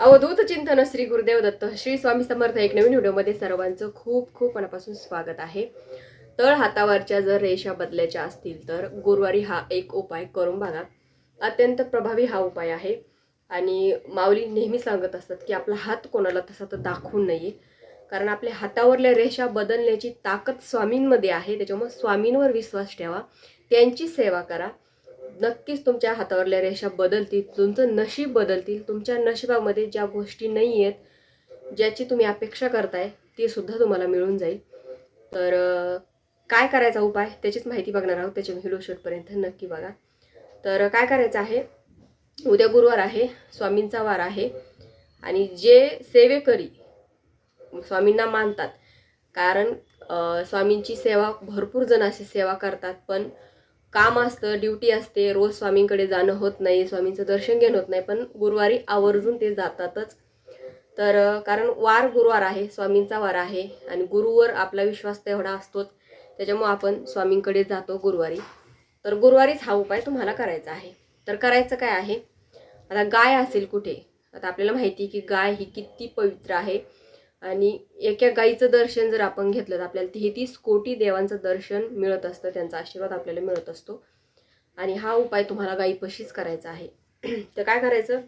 अवधूत चिंतन श्री गुरुदेव दत्त श्री स्वामी समर्थ एक नवीन व्हिडिओमध्ये सर्वांचं खूप खूप मनापासून स्वागत आहे. तळ हातावरच्या जर रेषा बदलायच्या असतील तर गुरुवारी हा एक उपाय करून बघा. अत्यंत प्रभावी हा उपाय आहे. आणि माऊली नेहमी सांगत असतात की आपला हात कोणाला तसा तर दाखवू नये. कारण आपल्या हातावरल्या रेषा बदलण्याची ताकद स्वामींमध्ये आहे. त्याच्यामुळे स्वामींवर विश्वास ठेवा. त्यांची सेवा करा. नक्कीच तुमच्या हातावरल्या रेषा बदलतील तुमचं नशीब बदलतील तुमच्या नशिबामध्ये ज्या गोष्टी नाही आहेत ज्याची तुम्ही अपेक्षा करताय ती सुद्धा तुम्हाला मिळून जाईल. तर काय करायचा उपाय? त्याचीच माहिती बघणार आहोत त्याच्या व्हिडिओ शूटपर्यंत नक्की बघा. तर काय करायचं आहे? उद्या गुरुवार आहे स्वामींचा वार आहे आणि जे सेवेकरी स्वामींना मानतात कारण स्वामींची सेवा भरपूर जण अशी सेवा करतात पण काम असतं ड्युटी असते रोज स्वामींकडे जाणं होत नाही स्वामींचं दर्शन घेणं होत नाही पण गुरुवारी आवर्जून ते जातातच. तर कारण वार गुरुवार आहे स्वामींचा वार आहे आणि गुरुवर आपला विश्वास तेवढा असतोच त्याच्यामुळं आपण स्वामींकडे जातो गुरुवारी. तर गुरुवारीच हा उपाय तुम्हाला करायचा आहे. तर करायचं काय आहे? आता गाय असेल कुठे? आता आपल्याला माहिती आहे की गाय ही किती पवित्र आहे. आणि एका गाईचं दर्शन जर आपण घेतलं तर आपल्याला तेहतीस कोटी देवांचं दर्शन मिळत असतं त्यांचा आशीर्वाद आपल्याला मिळत असतो. आणि हा उपाय तुम्हाला गाईपाशीच करायचा आहे. तर काय करायचं?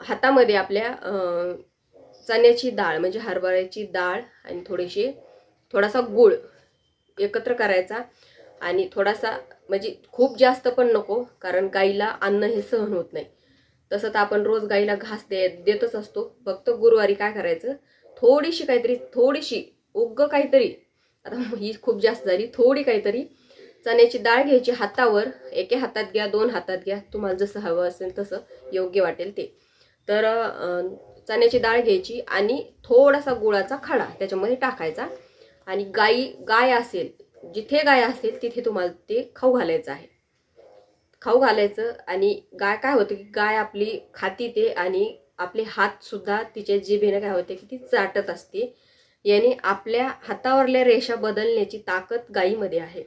हातामध्ये आपल्या चण्याची डाळ म्हणजे हरभऱ्याची डाळ आणि थोडीशी थोडासा गूळ एकत्र करायचा. आणि थोडासा म्हणजे खूप जास्त पण नको कारण गाईला अन्न हे सहन होत नाही. तसं तर आपण रोज गाईला घास दे देतच असतो. फक्त गुरुवारी काय करायचं? थोडीशी काहीतरी थोडीशी उग्ग काहीतरी आता ही खूप जास्त झाली थोडी काहीतरी चण्याची डाळ घ्यायची हातावर. एके हातात घ्या दोन हातात घ्या. तुम्हाला जसं हवं असेल तसं योग्य वाटेल ते. तर चण्याची डाळ घ्यायची आणि थोडासा गुळाचा खडा त्याच्यामध्ये टाकायचा. आणि गाई गाय असेल जिथे गाय असेल तिथे तुम्हाला ते खाऊ घालायचं आहे. खाऊ घालायचं आणि गाय काय होतं की गाय आपली खाती ते आणि आपले हातसुद्धा तिच्या जिभेनं काय होते की ती चाटत असते. याने आपल्या हातावरल्या रेषा बदलण्याची ताकद गायीमध्ये आहे.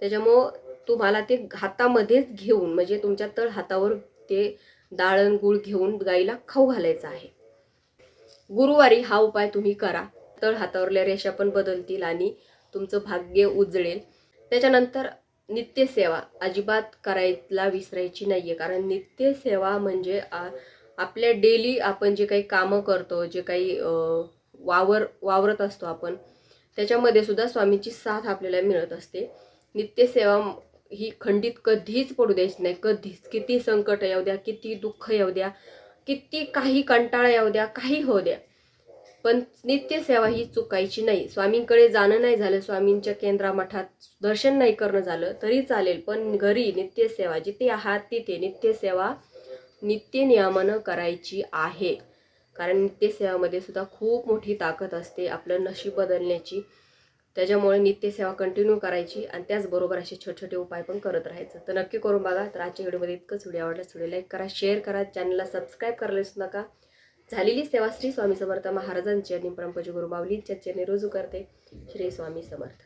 त्याच्यामुळं तुम्हाला ते हातामध्येच घेऊन म्हणजे तुमच्या तळ हातावर ते दाळण गुळ घेऊन गाईला खाऊ घालायचं आहे. गुरुवारी हा उपाय तुम्ही करा. तळ हातावरल्या रेषा पण बदलतील आणि तुमचं भाग्य उजळेल. त्याच्यानंतर नित्यसेवा अजिबात करायला विसरायची नाही आहे कारण नित्यसेवा म्हणजे आ- आपल्या डेली आपण जे काही कामं करतो जे काही वावर वावरत असतो आपण त्याच्यामध्ये सुद्धा स्वामीची साथ आपल्याला मिळत असते. नित्यसेवा ही खंडित कधीच पडू द्यायची नाही. कधीच. किती संकट येऊ द्या किती दुःख येऊ द्या किती काही कंटाळा येऊ द्या काही होऊ द्या. पण नित्यसेवा ही चुकायची नाही. स्वामींकडे जाणं नाही झालं स्वामींच्या केंद्रा मठात दर्शन नाही करणं झालं तरी चालेल पण घरी नित्यसेवा जिथे आहात तिथे नित्यसेवा नित्य नियमानं करायची आहे. कारण नित्यसेवामध्ये सुद्धा खूप मोठी ताकद असते आपलं नशीब बदलण्याची. त्याच्यामुळे नित्यसेवा कंटिन्यू करायची आणि त्याचबरोबर असे छोटे छोटे उपाय पण करत राहायचं. तर नक्की करून बघा. तर आजच्या व्हिडिओमध्ये इतकंच. व्हिडिओ आवडला व्हिडिओ लाईक करा शेअर करा चॅनलला सबस्क्राईब करायला विसरू नका. झालेली सेवा श्री स्वामी समर्थ महाराजांची आणि परमपूज्य गुरु चरणी रुजू करते. श्री स्वामी समर्थ.